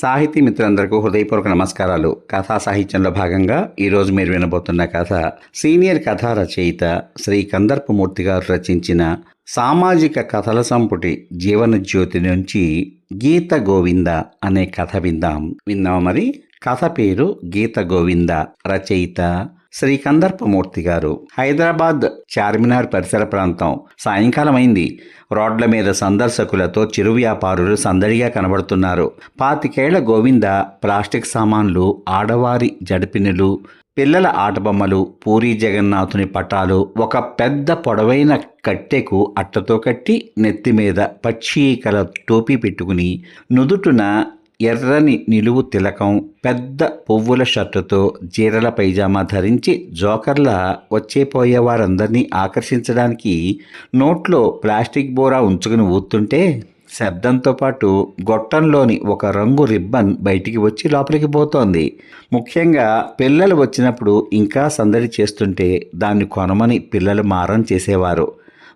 సాహితీ మిత్రులందరికీ హృదయపూర్వక నమస్కారాలు. కథా సాహిత్యంలో భాగంగా ఈరోజు మీరు వినబోతున్న కథ సీనియర్ కథా రచయిత శ్రీ కందర్పమూర్తి గారు రచించిన సామాజిక కథల సంపుటి జీవన జ్యోతి నుంచి గీత గోవింద అనే కథ విందాం. విందాం మరి? కథ పేరు గీత గోవింద రచయిత శ్రీ కందర్పమూర్తి గారు. హైదరాబాద్ చార్మినార్ పరిసర ప్రాంతం. సాయంకాలం అయింది రోడ్ల మీద సందర్శకులతో చిరు వ్యాపారులు సందడిగా కనబడుతున్నారు. పాతికేళ్ళ గోవింద ప్లాస్టిక్ సామాన్లు ఆడవారి జడిపినులు పిల్లల ఆటబొమ్మలు పూరి జగన్నాథుని పటాలు ఒక పెద్ద పొడవైన కట్టెకు అట్టతో కట్టి నెత్తి మీద పక్షీకల టోపీ పెట్టుకుని నుదుటున ఎర్రని నిలువు తిలకం పెద్ద పువ్వుల షర్టుతో జీరల పైజామా ధరించి జోకర్ల వచ్చేపోయే వారందరినీ ఆకర్షించడానికి నోట్లో ప్లాస్టిక్ బోరా ఉంచుకుని ఊతుంటే శబ్దంతో పాటు గొట్టంలోని ఒక రంగు రిబ్బన్ బయటికి వచ్చి లోపలికి పోతోంది. ముఖ్యంగా పిల్లలు వచ్చినప్పుడు ఇంకా సందడి చేస్తుంటే దాన్ని కొనమని పిల్లలు మారం చేసేవారు.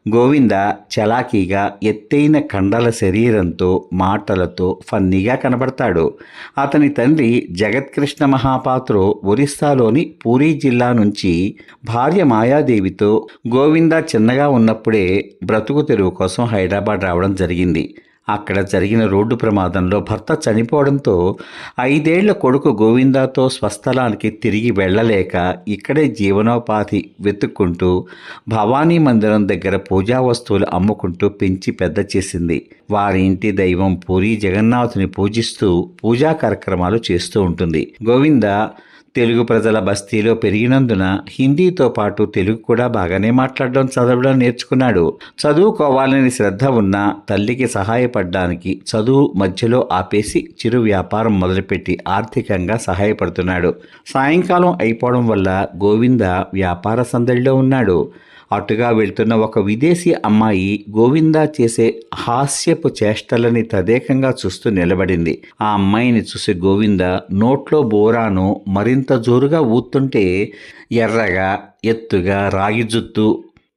గోవింద చలాకీగా ఎత్తైన కండల శరీరంతో మాటలతో ఫన్నీగా కనబడతాడు. అతని తండ్రి జగత్కృష్ణ మహాపాత్రో ఒరిస్సాలోని పూరీ జిల్లా నుంచి భార్య మాయాదేవితో గోవింద చిన్నగా ఉన్నప్పుడే బ్రతుకు తెరువు కోసం హైదరాబాద్ రావడం జరిగింది. అక్కడ జరిగిన రోడ్డు ప్రమాదంలో భర్త చనిపోవడంతో ఐదేళ్ళ కొడుకు గోవిందాతో స్వస్థలానికి తిరిగి వెళ్ళలేక ఇక్కడే జీవనోపాధి వెతుక్కుంటూ భవానీ మందిరం దగ్గర పూజా వస్తువులు అమ్ముకుంటూ పెంచి పెద్ద చేసింది. వారి ఇంటి దైవం పూరి జగన్నాథుని పూజిస్తూ పూజా కార్యక్రమాలు చేస్తూ ఉంటుంది. గోవింద తెలుగు ప్రజల బస్తీలో పెరిగినందున హిందీతో పాటు తెలుగు కూడా బాగానే మాట్లాడడం చదవడం నేర్చుకున్నాడు. చదువుకోవాలని శ్రద్ధ ఉన్న తల్లికి సహాయపడడానికి చదువు మధ్యలో ఆపేసి చిరు వ్యాపారం మొదలుపెట్టి ఆర్థికంగా సహాయపడుతున్నాడు. సాయంకాలం అయిపోవడం వల్ల గోవింద వ్యాపార సందడిలో ఉన్నాడు. అటుగా వెళ్తున్న ఒక విదేశీ అమ్మాయి గోవిందా చేసే హాస్యపు చేష్టలని తదేకంగా చూస్తూ నిలబడింది. ఆ అమ్మాయిని చూసి గోవింద నోట్లో బోరాను మరింత జోరుగా ఊతుంటే ఎర్రగా ఎత్తుగా రాగి జుత్తు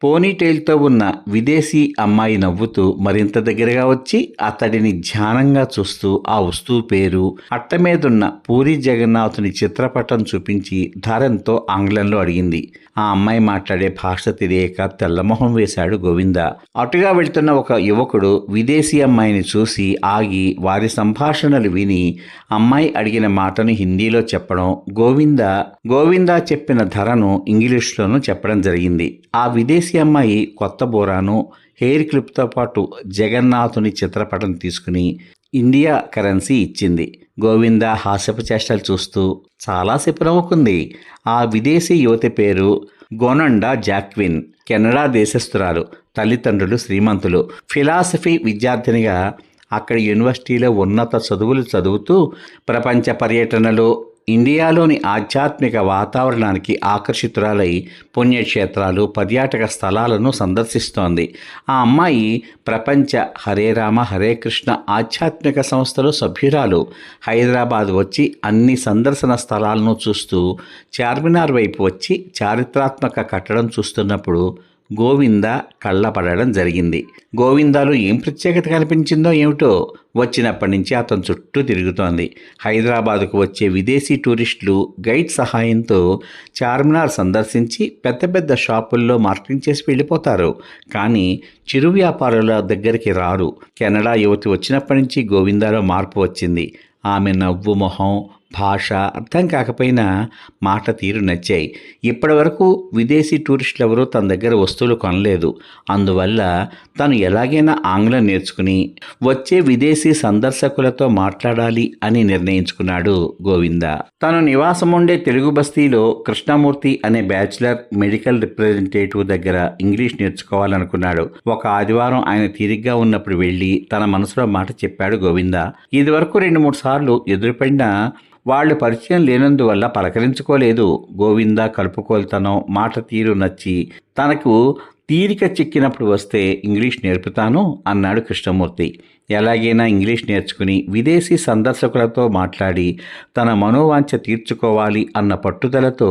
పోనీటైల్తో ఉన్న విదేశీ అమ్మాయి నవ్వుతూ మరింత దగ్గరగా వచ్చి అతడిని ధ్యానంగా చూస్తూ ఆ వస్తువు పేరు అట్ట మీదున్న పూరి జగన్నాథుని చిత్రపటం చూపించి ధరంతో ఆంగ్లంలో అడిగింది. ఆ అమ్మాయి మాట్లాడే భాష తెలియక తెల్లమొహం వేశాడు గోవింద. అటుగా వెళ్తున్న ఒక యువకుడు విదేశీ అమ్మాయిని చూసి ఆగి వారి సంభాషణలు విని అమ్మాయి అడిగిన మాటను హిందీలో చెప్పడం గోవింద గోవింద చెప్పిన ధరను ఇంగ్లీష్లోనూ చెప్పడం జరిగింది. ఆ విదేశీ అమ్మాయి కొత్త బోరాను హెయిర్ క్లిప్తో పాటు జగన్నాథుని చిత్రపటం తీసుకుని ఇండియా కరెన్సీ ఇచ్చింది. గోవింద హాస్యపు చేష్టలు చూస్తూ చాలాసేపు నవ్వుకుంది. ఆ విదేశీ యువతి పేరు గోనండా జాక్విన్. కెనడా దేశస్థురాలు తల్లిదండ్రులు శ్రీమంతులు. ఫిలాసఫీ విద్యార్థినిగా అక్కడ యూనివర్సిటీలో ఉన్నత చదువులు చదువుతూ ప్రపంచ పర్యటనలు ఇండియాలోని ఆధ్యాత్మిక వాతావరణానికి ఆకర్షితురాలై పుణ్యక్షేత్రాలు పర్యాటక స్థలాలను సందర్శిస్తోంది. ఆ అమ్మాయి ప్రపంచ హరే రామ హరే కృష్ణ ఆధ్యాత్మిక సంస్థలో సభ్యురాలు. హైదరాబాద్ వచ్చి అన్ని సందర్శన స్థలాలను చూస్తూ చార్మినార్ వైపు వచ్చి చారిత్రాత్మక కట్టడం చూస్తున్నప్పుడు గోవింద కళ్ళపడడం జరిగింది. గోవిందాలో ఏం ప్రత్యేకత కనిపించిందో ఏమిటో వచ్చినప్పటి నుంచి అతను చుట్టూ తిరుగుతోంది. హైదరాబాద్కు వచ్చే విదేశీ టూరిస్టులు గైడ్ సహాయంతో చార్మినార్ సందర్శించి పెద్ద పెద్ద షాపుల్లో మార్కెటింగ్ చేసి వెళ్ళిపోతారు. కానీ చిరు వ్యాపారుల దగ్గరికి రారు. కెనడా యువతి వచ్చినప్పటి నుంచి గోవిందాలో మార్పు వచ్చింది. ఆమె నవ్వు మొహం భాష అర్థం కాకపోయినా మాట తీరు నచ్చాయి. ఇప్పటివరకు విదేశీ టూరిస్టులు ఎవరూ తన దగ్గర వస్తువులు కొనలేదు. అందువల్ల తను ఎలాగైనా ఆంగ్లం నేర్చుకుని వచ్చే విదేశీ సందర్శకులతో మాట్లాడాలి అని నిర్ణయించుకున్నాడు గోవింద. తను నివాసం ఉండే తెలుగు బస్తీలో కృష్ణమూర్తి అనే బ్యాచిలర్ మెడికల్ రిప్రజెంటేటివ్ దగ్గర ఇంగ్లీష్ నేర్చుకోవాలనుకున్నాడు. ఒక ఆదివారం ఆయన తీరిగ్గా ఉన్నప్పుడు వెళ్ళి తన మనసులో మాట చెప్పాడు గోవింద. ఇదివరకు రెండు మూడు సార్లు ఎదురుపడిన వాళ్ళు పరిచయం లేనందువల్ల పలకరించుకోలేదు. గోవింద కలుపుకోల్తనం మాట తీరు నచ్చి తనకు తీరిక చిక్కినప్పుడు వస్తే ఇంగ్లీష్ నేర్పుతాను అన్నాడు కృష్ణమూర్తి. ఎలాగైనా ఇంగ్లీష్ నేర్చుకుని విదేశీ సందర్శకులతో మాట్లాడి తన మనోవాంఛ తీర్చుకోవాలి అన్న పట్టుదలతో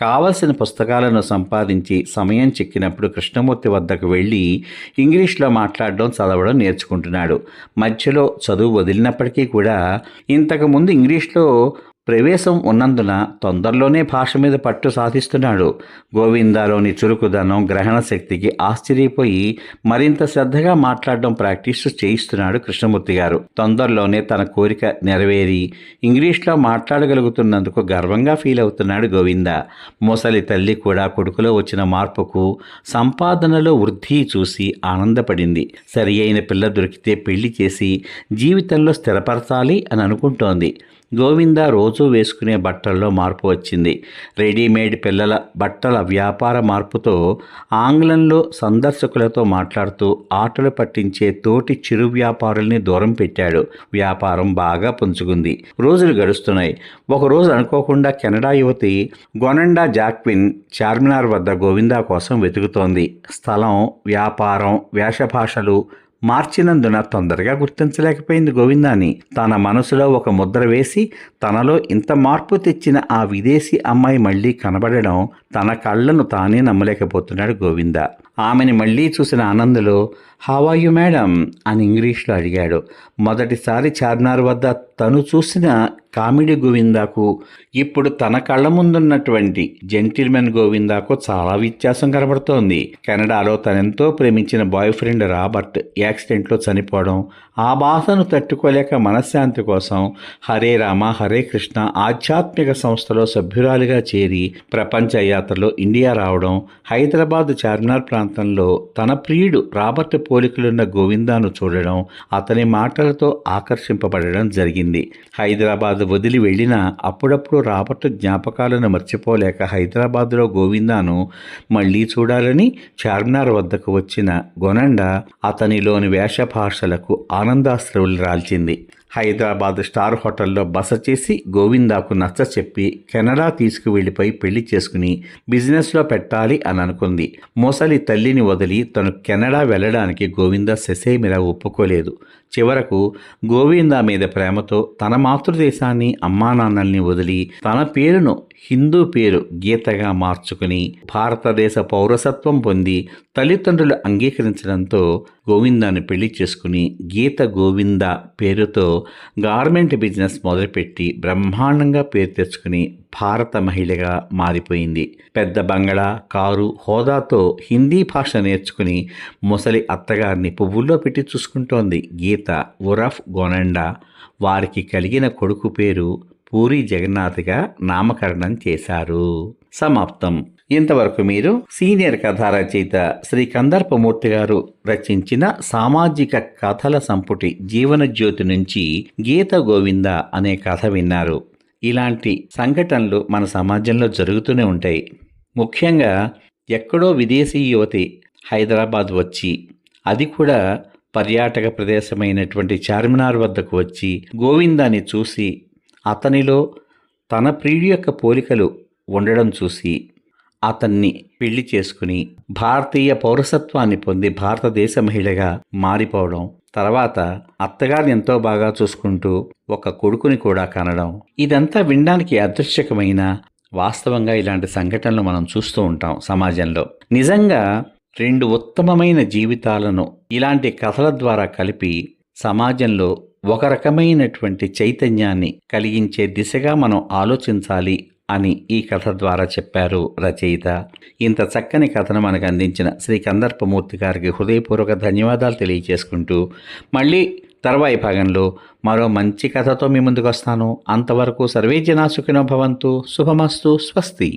కావలసిన పుస్తకాలను సంపాదించి సమయం చిక్కినప్పుడు కృష్ణమూర్తి వద్దకు వెళ్ళి ఇంగ్లీష్లో మాట్లాడడం చదవడం నేర్చుకుంటున్నాడు. మధ్యలో చదువు వదిలినప్పటికీ కూడా ఇంతకుముందు ఇంగ్లీష్లో ప్రవేశం ఉన్నందున తొందరలోనే భాష మీద పట్టు సాధిస్తున్నాడు. గోవిందాలోని చురుకుదనం గ్రహణ శక్తికి ఆశ్చర్యపోయి మరింత శ్రద్ధగా మాట్లాడడం ప్రాక్టీస్ చేయిస్తున్నాడు కృష్ణమూర్తి గారు. తొందరలోనే తన కోరిక నెరవేరి ఇంగ్లీష్లో మాట్లాడగలుగుతున్నందుకు గర్వంగా ఫీల్ అవుతున్నాడు గోవింద. ముసలి తల్లి కూడా కొడుకులో వచ్చిన మార్పుకు సంపాదనలో వృద్ధి చూసి ఆనందపడింది. సరి అయిన పిల్ల దొరికితే పెళ్ళి చేసి జీవితంలో స్థిరపరచాలి అని అనుకుంటోంది. గోవింద రోజు వేసుకునే బట్టల్లో మార్పు వచ్చింది. రెడీమేడ్ పిల్లల బట్టల వ్యాపార మార్పుతో ఆంగ్లంలో సందర్శకులతో మాట్లాడుతూ ఆటలు పట్టించే తోటి చిరు వ్యాపారుల్ని దూరం పెట్టాడు. వ్యాపారం బాగా పుంజుకుంది. రోజులు గడుస్తున్నాయి. ఒకరోజు అనుకోకుండా కెనడా యువతి గొనండా జాక్విన్ చార్మినార్ వద్ద గోవిందా కోసం వెతుకుతోంది. స్థలం వ్యాపారం వేషభాషలు మార్చినందున తొందరగా గుర్తించలేకపోయింది గోవిందాని. తన మనసులో ఒక ముద్ర వేసి తనలో ఇంత మార్పు తెచ్చిన ఆ విదేశీ అమ్మాయి మళ్ళీ కనబడడం తన కళ్ళను తానే నమ్మలేకపోతున్నాడు గోవింద. ఆమెని మళ్ళీ చూసిన ఆనందలో హావాయు మేడం అని ఇంగ్లీష్లో అడిగాడు. మొదటిసారి చార్మినార్ వద్ద తను చూసిన కామెడీ గోవిందాకు ఇప్పుడు తన కళ్ళ ముందున్నటువంటి జెంటిల్మెన్ గోవిందాకు చాలా వ్యత్యాసం కనబడుతోంది. కెనడాలో తనెంతో ప్రేమించిన బాయ్ ఫ్రెండ్ రాబర్ట్ యాక్సిడెంట్లో చనిపోవడం ఆ బాధను తట్టుకోలేక మనశ్శాంతి కోసం హరే రామ హరే కృష్ణ ఆధ్యాత్మిక సంస్థలో సభ్యురాలుగా చేరి ప్రపంచ యాత్రలో ఇండియా రావడం హైదరాబాద్ చార్మినార్ ప్రాంతంలో తన ప్రియుడు రాబర్ట్ పోలికలున్న గోవిందాను చూడడం అతని మాటలతో ఆకర్షింపబడడం జరిగింది. హైదరాబాద్ వదిలి వెళ్ళినా అప్పుడప్పుడు రాబర్ట్ జ్ఞాపకాలను మర్చిపోలేక హైదరాబాద్లో గోవిందాను మళ్ళీ చూడాలని చార్మినార్ వద్దకు వచ్చిన గొనండ అతనిలోని వేషభాషలకు ఆనందాశ్రవులు రాల్చింది. హైదరాబాద్ స్టార్ హోటల్లో బస చేసి గోవిందాకు నచ్చ చెప్పి కెనడా తీసుకువెళ్ళిపోయి పెళ్ళి చేసుకుని బిజినెస్లో పెట్టాలి అని అనుకుంది. మోసలి తల్లిని వదిలి తను కెనడా వెళ్ళడానికి గోవింద సెసేమిరా ఒప్పుకోలేదు. చివరకు గోవిందా మీద ప్రేమతో తన మాతృదేశాన్ని అమ్మానాన్నల్ని వదిలి తన పేరును హిందూ పేరు గీతగా మార్చుకుని భారతదేశ పౌరసత్వం పొంది తల్లిదండ్రులు అంగీకరించడంతో గోవిందాన్ని పెళ్ళి చేసుకుని గీత గోవింద పేరుతో గార్మెంట్ బిజినెస్ మొదలుపెట్టి బ్రహ్మాండంగా పేరు తెచ్చుకుని భారత మహిళగా మారిపోయింది. పెద్ద బంగళా కారు హోదాతో హిందీ భాష నేర్చుకుని ముసలి అత్తగారిని పువ్వుల్లో పెట్టి చూసుకుంటోంది గీత ఉరఫ్ గోనండా. వారికి కలిగిన కొడుకు పేరు పూరి జగన్నాథ్గా నామకరణం చేశారు. సమాప్తం. ఇంతవరకు మీరు సీనియర్ కథా రచయిత శ్రీ కందర్పమూర్తి గారు రచించిన సామాజిక కథల సంపుటి జీవనజ్యోతి నుంచి గీత గోవింద అనే కథ విన్నారు. ఇలాంటి సంఘటనలు మన సమాజంలో జరుగుతూనే ఉంటాయి. ముఖ్యంగా ఎక్కడో విదేశీ యువతి హైదరాబాద్ వచ్చి అది కూడా పర్యాటక ప్రదేశమైనటువంటి చార్మినార్ వద్దకు వచ్చి గోవిందాన్ని చూసి అతనిలో తన ప్రియుడి యొక్క పోలికలు ఉండడం చూసి అతన్ని పెళ్ళి చేసుకుని భారతీయ పౌరసత్వాన్ని పొంది భారతదేశ మహిళగా మారిపోవడం తర్వాత అత్తగారిని ఎంతో బాగా చూసుకుంటూ ఒక కొడుకుని కూడా కనడం. ఇదంతా వినడానికి అదృశ్యకమైన వాస్తవంగా ఇలాంటి సంఘటనలు మనం చూస్తూ ఉంటాం సమాజంలో. నిజంగా రెండు ఉత్తమమైన జీవితాలను ఇలాంటి కథల ద్వారా కలిపి సమాజంలో ఒక రకమైనటువంటి చైతన్యాన్ని కలిగించే దిశగా మనం ఆలోచించాలి అని ఈ కథ ద్వారా చెప్పారు రచయిత. ఇంత చక్కని కథను మనకు అందించిన శ్రీ కందర్పమూర్తి గారికి హృదయపూర్వక ధన్యవాదాలు తెలియజేసుకుంటూ మళ్ళీ తర్వాయి భాగంలో మరో మంచి కథతో మీ ముందుకు వస్తాను అంతవరకు సర్వే జనా సుఖినో భవంతు. శుభమస్తు. స్వస్తి.